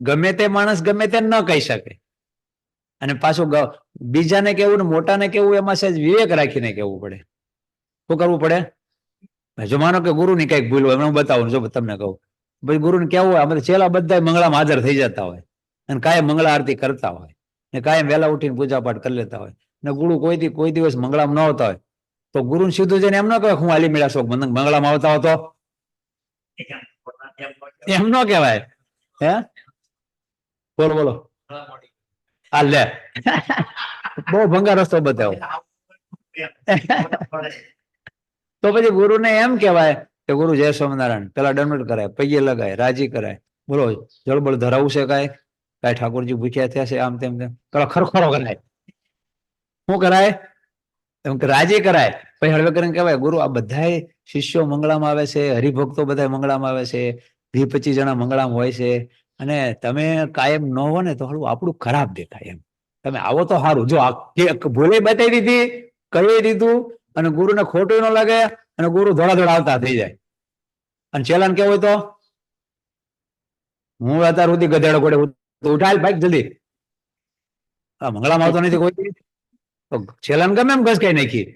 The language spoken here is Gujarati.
ગમે તે માણસ ગમે તે ન કહી શકે. અને પાછું બીજાને કેવું ને મોટાને કેવું એમાં સહેજ વિવેક રાખીને કેવું પડે. શું કરવું પડે? જો માનો કે ગુરુની કંઈક ભૂલ હોય હું બતાવું જો તમને કહું. પછી ગુરુને કેવું હોય અમે છેલ્લા બધા મંગળામાં હાજર થઈ જતા હોય. અને કાયમ મંગળા આરતી કરતા હોય. ને કાયમ વહેલા ઉઠીને પૂજા પાઠ કરી લેતા હોય. ને ગુરુ કોઈ થી કોઈ દિવસ મંગળામાં ન આવતા હોય. તો ગુરુ સીધું જઈને એમ ન કહે હું આલી મેળા મને મંગળામાં આવતા હોતો. એમ ન કહેવાય. હે? બોલો બોલો. લે બહુ ભંગા રસ્તો બતાવો. તો પછી ગુરુને એમ કહેવાય કે ગુરુ જય સ્વામિનારાયણ, પેલા દંડ કરાય, પૈયે લગાય, રાજી કરાય. બોલો, જળબળ ધરાવું છે કાંઈ? કાંઈ ઠાકોરજી ભૂખ્યા થયા છે, આમ તેમ તેમ. પેલા ખરખરો કરાય. શું કરાય? એમ કે રાજી કરાય. પછી હળવે કરીને કહેવાય, ગુરુ, આ બધા શિષ્યો મંગળામાં આવે છે, હરિભક્તો બધા મંગળામાં આવે છે, વીસ પચીસ જણા મંગળામાં હોય છે. અને તમે કાયમ ન હો ને તો થોડું આપણું ખરાબ દેખાય એમ. તમે આવો તો સારું જો ભૂલે બતાવી દીધી, કહી દીધું, અને ગુરુને ખોટું ન લાગે, અને ગુરુ ધોળા ધોળા આવતા થઈ જાય. અને ચેલાન કેવું હોય તો? હું અત્યારે સુધી ગધેડો ગોડે તો ભાઈ, જલ્દી. મંગળામાં આવતો નથી કોઈ. તો ચેલાન ગમે એમ ઘસકાઈ નાખી.